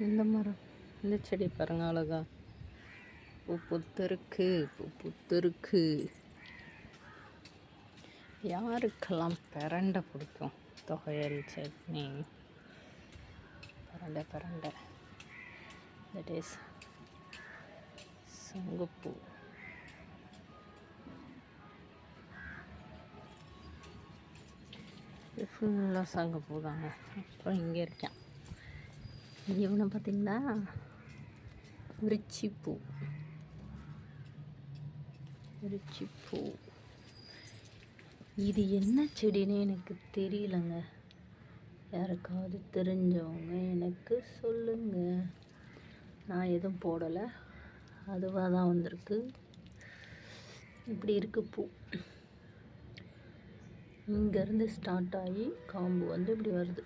இந்த மரம். இந்த செடி பாருங்க அழகா. பூ புத்திருக்கு பூ புத்திருக்கு. யாருக்கெல்லாம் பிரண்டை பிடிக்கும்? தொகையல் சட்னி. பிரண்டை பிரண்டை. தட் இஸ் சங்குப்பூ. ஃபுல்லாக சங்கப்பூ தாங்க. அப்புறம் இங்கே இருக்கேன். இவனை பார்த்தீங்களா விருச்சிப்பூ விருச்சிப்பூ இது என்ன செடின்னு எனக்கு தெரியலங்க. யாருக்காவது தெரிஞ்சவங்க எனக்கு சொல்லுங்க. நான் எதுவும் போடலை. அதுவாக தான் வந்திருக்கு. இப்படி இருக்கு பூ. இங்கேருந்து ஸ்டார்ட் ஆகி காம்பு வந்து இப்படி வருது.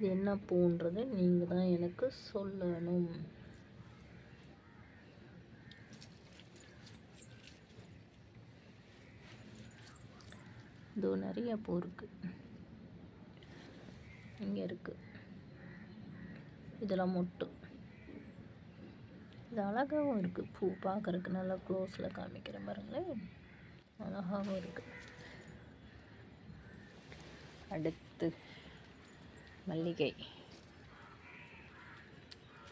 இது என்ன பூன்றதை நீங்கள் தான் எனக்கு சொல்லணும். இதோ நிறைய பூ இருக்குது இங்கே இருக்குது இதெல்லாம் மொட்டு. இது அழகாகவும் இருக்குது பூ பார்க்குறதுக்கு நல்லா க்ளோஸில் காமிக்கிறேன் பாருங்களேன். அழகாகவும் இருக்குது அடுத்து மல்லிகை.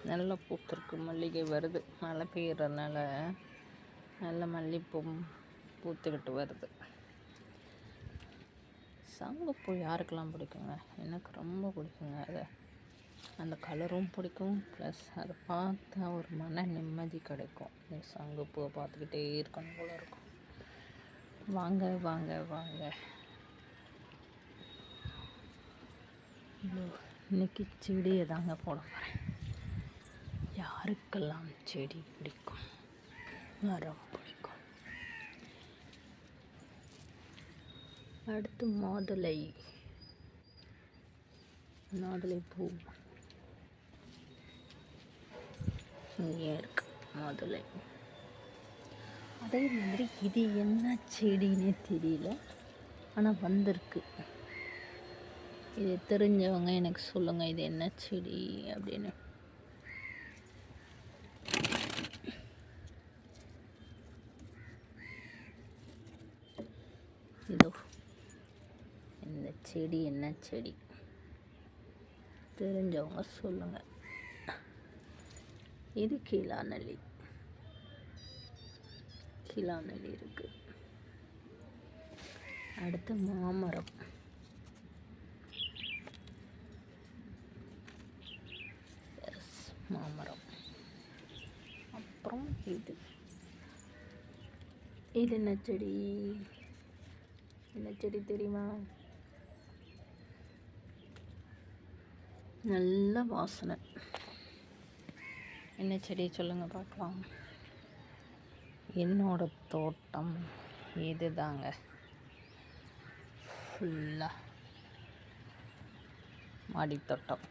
நல்ல பூத்திருக்கு மல்லிகை வருது. மழை பெய்யறதுனால நல்ல மல்லிப்பூ பூத்துக்கிட்டு வருது. சங்குப்பூ யாருக்கெல்லாம் பிடிக்குங்க? எனக்கு ரொம்ப பிடிக்குங்க அதை. அந்த கலரும் பிடிக்கும். ப்ளஸ் அதை பார்த்தா ஒரு மன நிம்மதி கிடைக்கும். இந்த சங்குப்பூவை பார்த்துக்கிட்டே இருக்கணும் போல இருக்கும். வாங்க வாங்க வாங்க. இன்னைக்கு செடியை தாங்க போட போகிறேன் யாருக்கெல்லாம் செடி பிடிக்கும்? மரம் பிடிக்கும். அடுத்து மாதுளை. மாதுளை பூ. இங்கே இருக்கு மாதுளை. அதே மாதிரி இது என்ன செடின்னே தெரியல. ஆனால் வந்திருக்கு. இது தெரிஞ்சவங்க எனக்கு சொல்லுங்கள் இது என்ன செடி அப்படின்னு. இதோ இந்த செடி என்ன செடி? தெரிஞ்சவங்க சொல்லுங்கள் இது கீழாநெல்லி கீழாநெல்லி இருக்குது அடுத்து மாமரம் எஸ் மாமரம் அப்புறம் இது. இது என்ன செடி? என்ன செடி தெரியுமா? நல்ல வாசனை. என்ன செடி சொல்லுங்கள் பார்க்கலாம். என்னோட தோட்டம் இதுதாங்க. ஃபுல்லாக மாடித்தோட்டம்.